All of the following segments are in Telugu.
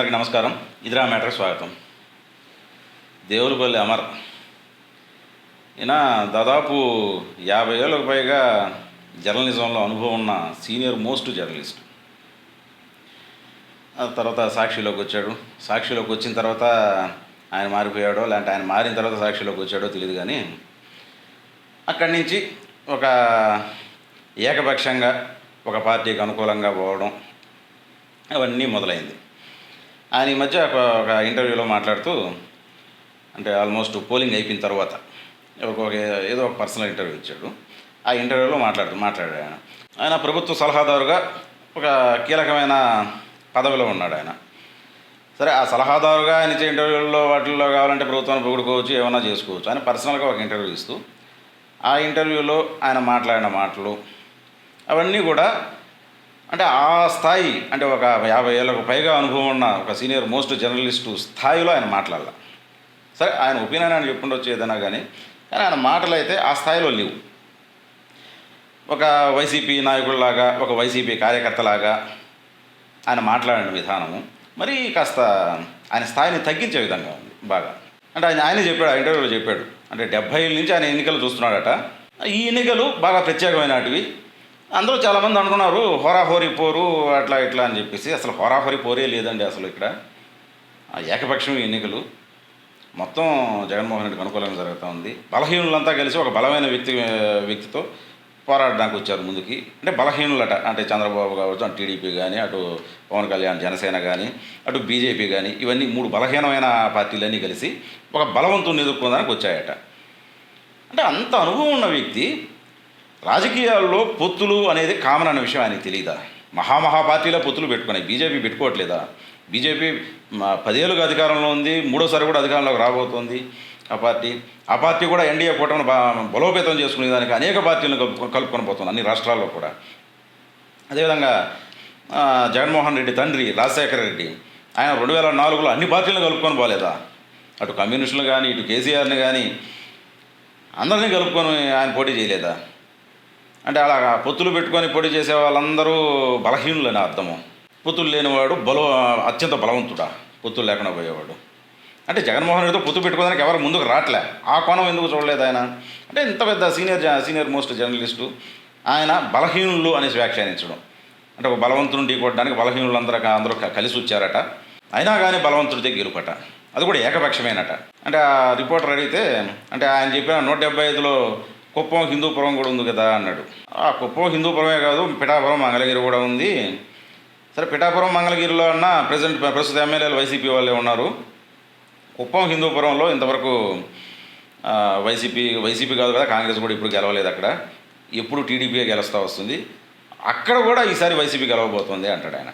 అందరికీ నమస్కారం. ఇదిరా మ్యాటర్ స్వాగతం. దేవులపల్లి అమర్. ఈయన దాదాపు యాభై ఏళ్ళకు పైగా జర్నలిజంలో అనుభవం ఉన్న సీనియర్ మోస్ట్ జర్నలిస్ట్. ఆ తర్వాత సాక్షిలోకి వచ్చాడు. సాక్షిలోకి వచ్చిన తర్వాత ఆయన మారిపోయాడో లేదంటే ఆయన మారిన తర్వాత సాక్షిలోకి వచ్చాడో తెలియదు కానీ అక్కడి నుంచి ఒక ఏకపక్షంగా ఒక పార్టీకి అనుకూలంగా పోవడం అవన్నీ మొదలైంది. ఆయన ఈ మధ్య ఒక ఒక ఇంటర్వ్యూలో మాట్లాడుతూ అంటే ఆల్మోస్ట్ పోలింగ్ అయిపోయిన తర్వాత ఒక ఏదో ఒక పర్సనల్ ఇంటర్వ్యూ ఇచ్చాడు. ఆ ఇంటర్వ్యూలో మాట్లాడు మాట్లాడాడు ఆయన. ఆయన ప్రభుత్వ సలహాదారుగా ఒక కీలకమైన పదవిలో ఉన్నాడు ఆయన. సరే ఆ సలహాదారుగా ఆయన ఇచ్చే ఇంటర్వ్యూల్లో వాటిల్లో కావాలంటే ప్రభుత్వాన్ని పొగుడుకోవచ్చు ఏమైనా చేసుకోవచ్చు. ఆయన పర్సనల్గా ఒక ఇంటర్వ్యూ ఇస్తూ ఆ ఇంటర్వ్యూలో ఆయన మాట్లాడిన మాటలు అవన్నీ కూడా అంటే ఆ స్థాయి అంటే ఒక యాభై ఏళ్ళకు పైగా అనుభవం ఉన్న ఒక సీనియర్ మోస్ట్ జర్నలిస్టు స్థాయిలో ఆయన మాట్లాడాల. సరే ఆయన ఒపీనియన్ అని చెప్పుండొచ్చు ఏదైనా కానీ కానీ ఆయన మాటలు అయితే ఆ స్థాయిలో లేవు. ఒక వైసీపీ నాయకుడిలాగా ఒక వైసీపీ కార్యకర్తలాగా ఆయన మాట్లాడిన విధానము మరి కాస్త ఆయన స్థాయిని తగ్గించే విధంగా ఉంది బాగా. అంటే ఆయన ఆయనే చెప్పాడు ఆ ఇంటర్వ్యూలో చెప్పాడు. అంటే డెబ్బై ఏళ్ళ నుంచి ఆయన ఎన్నికలు చూస్తున్నాడట. ఈ ఎన్నికలు బాగా ప్రత్యేకమైనటివి. అందరూ చాలామంది అనుకున్నారు హోరాహోరీ పోరు అట్లా ఇట్లా అని చెప్పేసి. అసలు హోరాహోరీ పోరే లేదండి అసలు ఇక్కడ. ఆ ఏకపక్షం ఎన్నికలు. మొత్తం జగన్మోహన్ రెడ్డికి అనుకూలంగా జరుగుతూ ఉంది. బలహీనులంతా కలిసి ఒక బలమైన వ్యక్తి వ్యక్తితో పోరాడడానికి వచ్చారు ముందుకి. అంటే బలహీనులట అంటే చంద్రబాబు కావచ్చు అటు టీడీపీ కానీ అటు పవన్ కళ్యాణ్ జనసేన కానీ అటు బీజేపీ కానీ ఇవన్నీ మూడు బలహీనమైన పార్టీలన్నీ కలిసి ఒక బలవంతుని ఎదుర్కొనడానికి వచ్చాయట. అంటే అంత అనుభవం ఉన్న వ్యక్తి రాజకీయాల్లో పొత్తులు అనేది కామన్ అనే విషయం ఆయనకి తెలియదా మహామహా పార్టీలో పొత్తులు పెట్టుకున్నాయి. బీజేపీ పెట్టుకోవట్లేదా? బీజేపీ పదేళ్ళుగా అధికారంలో ఉంది మూడోసారి కూడా అధికారంలోకి రాబోతోంది ఆ పార్టీ. ఆ పార్టీ కూడా ఎన్డీఏ కూటమిని బలోపేతం చేసుకునే దానికి అనేక పార్టీలను కలుపుకొని పోతుంది అన్ని రాష్ట్రాల్లో కూడా. అదేవిధంగా జగన్మోహన్ రెడ్డి తండ్రి రాజశేఖర రెడ్డి ఆయన రెండు వేల నాలుగులో అన్ని పార్టీలను కలుపుకొని పోలేదా? అటు కమ్యూనిస్టులు కానీ ఇటు కేసీఆర్ని కానీ అందరినీ కలుపుకొని ఆయన పోటీ చేయలేదా? అంటే అలా పొత్తులు పెట్టుకొని పొడి చేసే వాళ్ళందరూ బలహీనులని అర్థము. పొత్తులు లేనివాడు బలం అత్యంత బలవంతుడా పొత్తులు లేకుండా పోయేవాడు. అంటే జగన్మోహన్ రెడ్డితో పొత్తు పెట్టుకోవడానికి ఎవరు ముందుకు రావట్లే ఆ కోణం ఎందుకు చూడలేదు ఆయన? అంటే ఇంత పెద్ద సీనియర్ సీనియర్ మోస్ట్ జర్నలిస్టు ఆయన బలహీనులు అనేసి వ్యాఖ్యానించడం. అంటే ఒక బలవంతుని ఢీకొట్టడానికి బలహీనులందరూ అందరూ కలిసి వచ్చారట. అయినా కానీ బలవంతుడితే గెలుపట. అది కూడా ఏకపక్షమేనట. అంటే ఆ రిపోర్టర్ అడిగితే అంటే ఆయన చెప్పిన నూట డెబ్బై ఐదులో కుప్పం హిందూపురం కూడా ఉంది కదా అన్నాడు. ఆ కుప్పం హిందూపురమే కాదు పిఠాపురం మంగళగిరి కూడా ఉంది. సరే పిఠాపురం మంగళగిరిలో అన్న ప్రజెంట్ ప్రస్తుత ఎమ్మెల్యేలు వైసీపీ వాళ్ళే ఉన్నారు. కుప్పం హిందూపురంలో ఇంతవరకు వైసీపీ వైసీపీ కాదు కదా కాంగ్రెస్ కూడా ఇప్పుడు గెలవలేదు అక్కడ. ఎప్పుడు టీడీపీ గెలుస్తూ వస్తుంది. అక్కడ కూడా ఈసారి వైసీపీ గెలవబోతోంది అంటాడు ఆయన.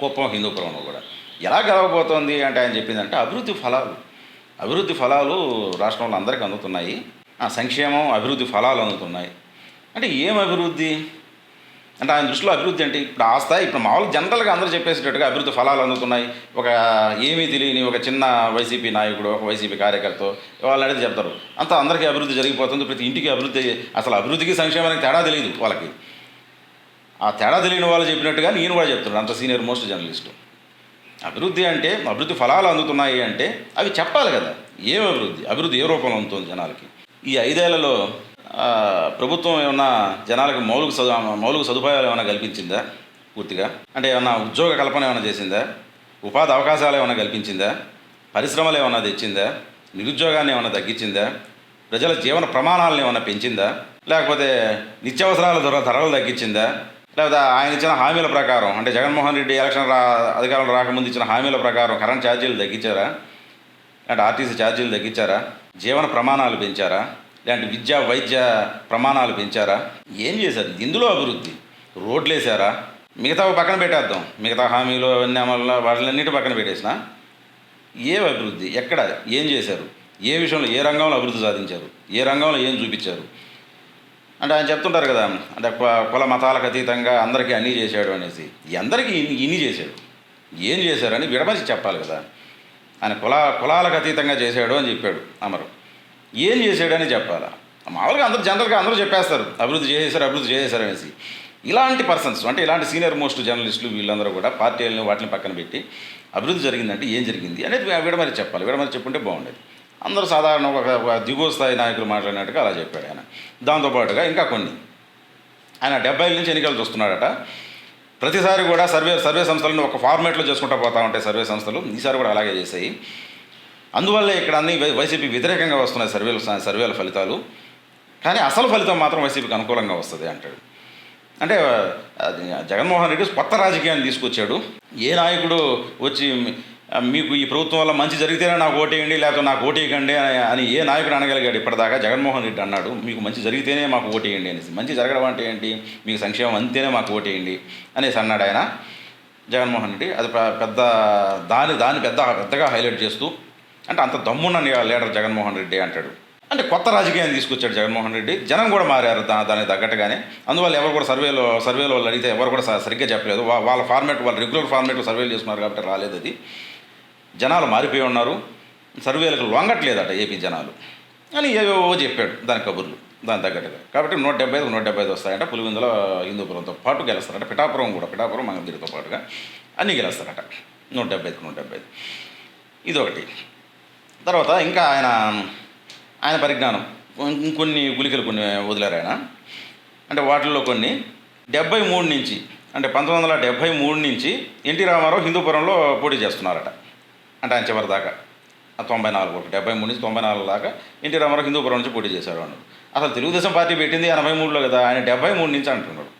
కుప్పం హిందూపురంలో కూడా. ఎలా గెలవబోతోంది అంటే ఆయన చెప్పిందంటే అభివృద్ధి ఫలాలు అభివృద్ధి ఫలాలు రాష్ట్రంలో అందరికీ అందుతున్నాయి. సంక్షేమం అభివృద్ధి ఫలాలు అందుతున్నాయి. అంటే ఏం అభివృద్ధి? అంటే ఆయన దృష్టిలో అభివృద్ధి అంటే ఇప్పుడు ఆ స్థాయి ఇప్పుడు మామూలు జనరల్గా అందరూ చెప్పేసేటట్టుగా అభివృద్ధి ఫలాలు అందుతున్నాయి. ఒక ఏమీ తెలియని ఒక చిన్న వైసీపీ నాయకుడు ఒక వైసీపీ కార్యకర్త వాళ్ళని అడిగితే చెప్తారు. అంత అందరికీ అభివృద్ధి జరిగిపోతుంది ప్రతి ఇంటికి అభివృద్ధి అసలు అభివృద్ధికి సంక్షేమానికి తేడా తెలియదు వాళ్ళకి. ఆ తేడా తెలియని వాళ్ళు చెప్పినట్టుగా నేను కూడా చెప్తున్నాను అంత సీనియర్ మోస్ట్ జర్నలిస్టు. అభివృద్ధి అంటే అభివృద్ధి ఫలాలు అందుతున్నాయి అంటే అవి చెప్పాలి కదా. ఏం అభివృద్ధి? అభివృద్ధి ఏ రూపంలో ఉంటుంది జనాలకి? ఈ ఐదేళ్ళలో ప్రభుత్వం ఏమన్నా జనాలకు మౌలిక సదు మౌలిక సదుపాయాలు ఏమైనా కల్పించిందా పూర్తిగా? అంటే ఏమన్నా ఉద్యోగ కల్పన ఏమైనా చేసిందా? ఉపాధి అవకాశాలు ఏమైనా కల్పించిందా? పరిశ్రమలు ఏమైనా తెచ్చిందా? నిరుద్యోగాన్ని ఏమైనా తగ్గించిందా? ప్రజల జీవన ప్రమాణాలను ఏమైనా పెంచిందా? లేకపోతే నిత్యావసరాల ధర ధరలు తగ్గించిందా? లేకపోతే ఆయన ఇచ్చిన హామీల ప్రకారం అంటే జగన్మోహన్ రెడ్డి ఎలక్షన్ రా అధికారంలో రాకముందు ఇచ్చిన హామీల ప్రకారం కరెంట్ ఛార్జీలు తగ్గించారా? అంటే ఆర్టీసీ ఛార్జీలు తగ్గించారా? జీవన ప్రమాణాలు పెంచారా? లేదంటే విద్యా వైద్య ప్రమాణాలు పెంచారా? ఏం చేశారు? ఇందులో అభివృద్ధి. రోడ్లు వేసారా మిగతా పక్కన పెట్టేద్దాం. మిగతా హామీలు అవన్నీ అమలు వాటిలన్నిటి పక్కన పెట్టేసిన? ఏ అభివృద్ధి? ఎక్కడ? ఏం చేశారు? ఏ విషయంలో ఏ రంగంలో అభివృద్ధి సాధించారు? ఏ రంగంలో ఏం చూపించారు? అంటే ఆయన చెప్తుంటారు కదా అంటే కుల మతాలకు అతీతంగా అందరికీ అన్నీ చేశాడు అనేసి. అందరికీ ఇన్ని చేశాడు. ఏం చేశారని విడమసి చెప్పాలి కదా. ఆయన కులా కులాలకు అతీతంగా చేశాడు అని చెప్పాడు అమరు. ఏం చేశాడని చెప్పాలా? మామూలుగా అందరూ జనరల్గా అందరూ చెప్పేస్తారు అభివృద్ధి చేసేశారు అభివృద్ధి చేసేశారు అనేసి. ఇలాంటి పర్సన్స్ అంటే ఇలాంటి సీనియర్ మోస్ట్ జర్నలిస్టులు వీళ్ళందరూ కూడా పార్టీలను వాటిని పక్కన పెట్టి అభివృద్ధి జరిగిందంటే ఏం జరిగింది అనేది విడమరి చెప్పాలి. విడమరి చెప్పుంటే బాగుండేది. అందరూ సాధారణ ఒక ఒక దిగువ స్థాయి నాయకులు మాట్లాడినట్టుగా అలా చెప్పాడు ఆయన. దాంతోపాటుగా ఇంకా కొన్ని. ఆయన డెబ్బై నుంచి ఎన్నికలు చూస్తున్నాడట. ప్రతిసారి కూడా సర్వే సర్వే సంస్థలను ఒక ఫార్మేట్లో చేసుకుంటూ పోతా ఉంటాయి సర్వే సంస్థలు. ఈసారి కూడా అలాగే చేశాయి అందువల్ల ఇక్కడ అన్ని వై- వైసీపీ వ్యతిరేకంగా వస్తున్నాయి సర్వేలు సర్వేల ఫలితాలు. కానీ అసలు ఫలితం మాత్రం వైసీపీకి అనుకూలంగా వస్తుంది అంటాడు. అంటే అది జగన్మోహన్ రెడ్డి కొత్త రాజకీయాన్ని తీసుకొచ్చాడు. ఏ నాయకుడు వచ్చి మీకు ఈ ప్రభుత్వం వల్ల మంచి జరిగితేనే నాకు ఓటేయండి లేకపోతే నాకు ఓటేయకండి అని ఏ నాయకుడు అనగలిగాడు. ఇప్పటిదాకా జగన్మోహన్ రెడ్డి అన్నాడు మీకు మంచి జరిగితేనే మాకు ఓటేయండి అనేసి. మంచి జరగడం అంటే ఏంటి? మీకు సంక్షేమం అంతేనే మాకు ఓటేయండి అనేసి అన్నాడు ఆయన జగన్మోహన్ రెడ్డి. అది పెద్ద దాని దాన్ని పెద్ద పెద్దగా హైలైట్ చేస్తూ అంటే అంత దమ్మున్న లీడర్ జగన్మోహన్ రెడ్డి అంటాడు. అంటే కొత్త రాజకీయాన్ని తీసుకొచ్చాడు జగన్మోహన్ రెడ్డి. జనం కూడా మారారు దా దానికి తగ్గట్టుగానే. అందువల్ల ఎవరు కూడా సర్వేలో సర్వేలో వాళ్ళు అడిగితే ఎవరు కూడా సరిగ్గా చెప్పలేదు. వాళ్ళ ఫార్మేట్ వాళ్ళు రెగ్యులర్ ఫార్మేట్లో సర్వేలు చేస్తున్నారు కాబట్టి రాలేదు అది. జనాలు మారిపోయి ఉన్నారు. సర్వేలకు లొంగట్లేదట ఏపీ జనాలు. అని ఏవేవో చెప్పాడు దాని కబుర్లు దాని తగ్గట్టుగా. కాబట్టి నూట డెబ్బై ఐదు నూట డెబ్బై ఐదు వస్తాయంట పులివెందుల హిందూపురంతో పాటు గెలుస్తారట పిఠాపురం కూడా పిఠాపురం మంగళగిరితో పాటుగా అన్నీ గెలుస్తారట. నూట డెబ్బై ఐదు నూట డెబ్బై ఐదు. ఇదొకటి. తర్వాత ఇంకా ఆయన ఆయన పరిజ్ఞానం. ఇంకొన్ని గులికలు కొన్ని వదిలారు ఆయన. అంటే వాటిల్లో కొన్ని డెబ్బై మూడు నుంచి అంటే పంతొమ్మిది వందల డెబ్బై మూడు నుంచి ఎన్టీ రామారావు హిందూపురంలో పోటీ చేస్తున్నారట. అంటే ఆయన చివరి దాకా. ఆ తొంభై నాలుగు వరకు డెబ్బై మూడు నుంచి తొంభై నాలుగు దాకా ఎన్టీ రామారావు హిందూపురం నుంచి పోటీ చేశారు అన్నాడు అసలు తెలుగుదేశం పార్టీ పెట్టింది ఎనభై మూడులో కదా ఆయన డెబ్బై మూడు నుంచి అంటున్నాడు.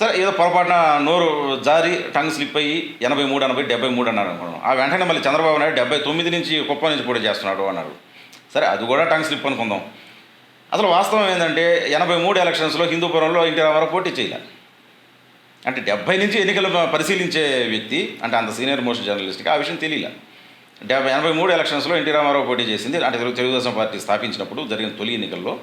సరే ఏదో పొరపాటున నోరు జారి టంగ్ స్లిప్ అయ్యి ఎనభై మూడు ఎనభై డెబ్బై మూడు అన్నారు అనుకున్నాను ఆ వెంటనే మళ్ళీ చంద్రబాబు నాయుడు డెబ్బై తొమ్మిది నుంచి కుప్పం నుంచి పోటీ చేస్తున్నాడు అన్నాడు. సరే అది కూడా టంగ్ స్లిప్ అనుకుందాం. అసలు వాస్తవం ఏంటంటే ఎనభై మూడు ఎలక్షన్స్లో హిందూపురంలో ఎన్టీ రామారావు పోటీ చేయలేదు అంటే డెబ్బై నుంచి ఎన్నికలు పరిశీలించే వ్యక్తి అంటే అంత సీనియర్ మోస్ట్ జర్నలిస్ట్కి ఆ విషయం తెలియలే. డెబ్బై ఎనభై మూడు ఎలక్షన్స్లో ఎన్టీ రామారావు పోటీ చేసింది. అంటే తెలుగుదేశం పార్టీ స్థాపించినప్పుడు జరిగిన తొలి ఎన్నికల్లో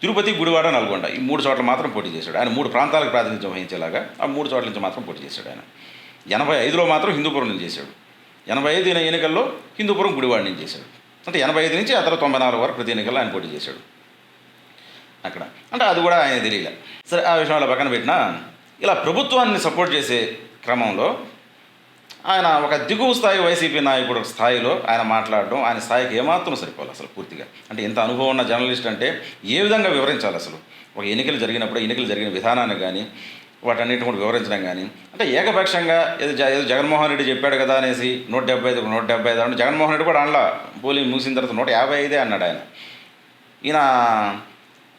తిరుపతి గుడివాడ నల్గొండ ఈ మూడు చోట్ల మాత్రం పోటీ చేశాడు. ఆయన మూడు ప్రాంతాలకు ప్రాతినిధ్యం వహించేలాగా ఆ మూడు చోట్ల నుంచి మాత్రం పోటీ చేశాడు ఆయన. ఎనభై ఐదులో మాత్రం హిందూపురం నుంచి చేశాడు. ఎనభై ఐదు ఎన్నికల్లో హిందూపురం గుడివాడ నుంచి చేశాడు. అంటే ఎనభై ఐదు నుంచి అతను తొంభై నాలుగు వరకు ప్రతి ఎన్నికల్లో ఆయన పోటీ చేశాడు. అక్కడ. అంటే అది కూడా ఆయన తెలియలే. సరే ఆ విషయంలో పక్కన పెట్టినా ఇలా ప్రభుత్వాన్ని సపోర్ట్ చేసే క్రమంలో ఆయన ఒక దిగువ స్థాయి వైసీపీ నాయకుడు స్థాయిలో ఆయన మాట్లాడడం ఆయన స్థాయికి ఏమాత్రం సరిపోవాలి అసలు పూర్తిగా. అంటే ఇంత అనుభవం ఉన్న జర్నలిస్ట్ అంటే ఏ విధంగా వివరించాలి అసలు? ఒక ఎన్నికలు జరిగినప్పుడు ఎన్నికలు జరిగిన విధానాన్ని కానీ వాటన్నిటిని కూడా వివరించడం కానీ అంటే ఏకపక్షంగా ఏదో ఏదో జగన్మోహన్ రెడ్డి చెప్పాడు కదా అనేసి నూట డెబ్బై ఐదు నూట డెబ్బై ఐదు అంటే జగన్మోహన్ రెడ్డి కూడా అనలా పోలింగ్ ముగిసిన తర్వాత నూట యాభై ఐదే అన్నాడు ఆయన. ఈయన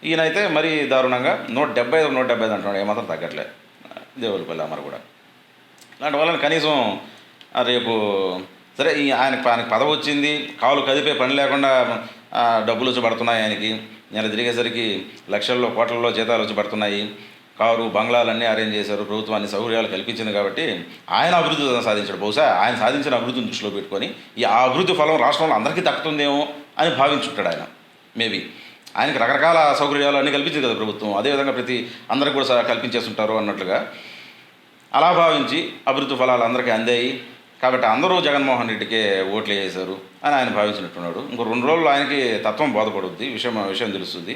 ఈయన అయితే మరీ దారుణంగా నూట డెబ్బై ఐదు నూట డెబ్బై ఐదు అంటున్నాడు ఏమాత్రం తగ్గట్లే. దేవులపల్లి అమర్ కూడా. ఇలాంటి వాళ్ళని కనీసం రేపు సరే ఈ ఆయనకు ఆయనకు పదవి వచ్చింది కాలు కదిపే పని లేకుండా డబ్బులు వచ్చి పడుతున్నాయి ఆయనకి. నేను తిరిగేసరికి లక్షల్లో కోట్లలో జీతాలు వచ్చి పడుతున్నాయి. కారు బంగ్లాలన్నీ అరేంజ్ చేశారు ప్రభుత్వాన్ని సౌకర్యాలు కల్పించింది కాబట్టి ఆయన అభివృద్ధి సాధించాడు. బహుశా ఆయన సాధించిన అభివృద్ధిని దృష్టిలో పెట్టుకొని ఈ ఆ అభివృద్ధి ఫలం రాష్ట్రంలో అందరికీ దక్కుతుందేమో అని భావించుంటాడు ఆయన మేబీ. ఆయనకి రకరకాల సౌకర్యాలు అన్నీ కల్పించింది కదా ప్రభుత్వం. అదేవిధంగా ప్రతి అందరికి కూడా కల్పించేస్తుంటారు అన్నట్లుగా. అలా భావించి అభివృద్ధి ఫలాలు అందరికీ అందాయి. కాబట్టి అందరూ జగన్మోహన్ రెడ్డికే ఓట్లు వేశారు అని ఆయన భావించినట్టున్నాడు. ఇంకో రెండు రోజులు ఆయనకి తత్వం బోధపడుద్ది విషయం విషయం తెలుస్తుంది.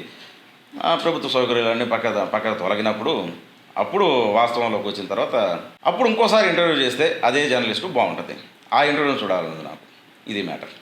ప్రభుత్వ సౌకర్యాలన్నీ పక్క పక్క తొలగినప్పుడు అప్పుడు వాస్తవంలోకి వచ్చిన తర్వాత అప్పుడు ఇంకోసారి ఇంటర్వ్యూ చేస్తే అదే జర్నలిస్టు బాగుంటుంది. ఆ ఇంటర్వ్యూ చూడాలన్నది నాకు. ఇది మ్యాటర్.